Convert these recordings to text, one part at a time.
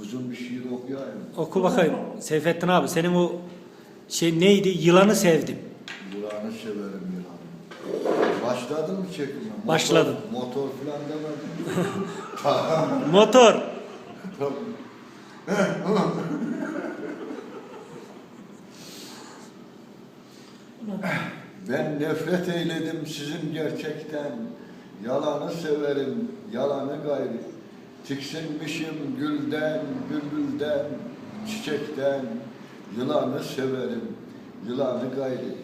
Uzun bir şiir okuyayım. Oku bakayım Seyfettin abi senin o şey neydi? Yılanı sevdim. Yılanı severim yılanı. Başladın mı çekime? Motor- Başladım. Motor falan demedim. Motor. Ben nefret eyledim sizin gerçekten. Yalanı severim, yalanı gayri. Tiksinmişim gülden, bülbülden, çiçekten. Yılanı severim, yılanı gayri.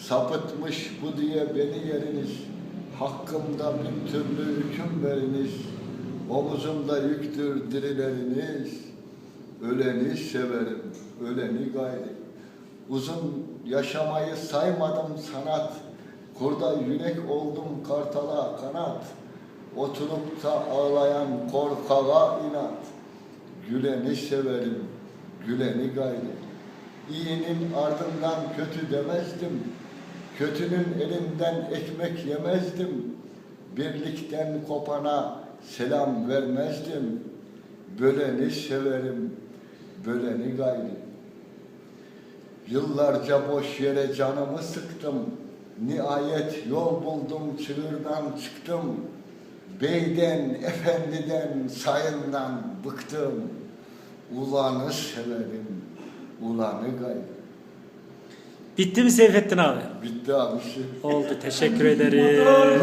Sapıtmış bu diye beni yeriniz. Hakkımda bin türlü hüküm veriniz. Omuzumda yüktür dirileriniz. Öleni severim, öleni gayri. Uzun yaşamayı saymadım sanat. Kurda yürek oldum kartala kanat. Oturup da ağlayan korkağa inat. Güleni severim, güleni gayri. İyinin ardından kötü demezdim. Kötünün elinden ekmek yemezdim. Birlikten kopana selam vermezdim. Böleni severim, böleni gayri. Yıllarca boş yere canımı sıktım. Nihayet yol buldum, çığırdan çıktım. Beyden, efendiden, sayından bıktım. Ulanı severim, ulanı gayrı. Bitti mi Seyfettin abi? Bitti abisi. Oldu. Teşekkür ederim.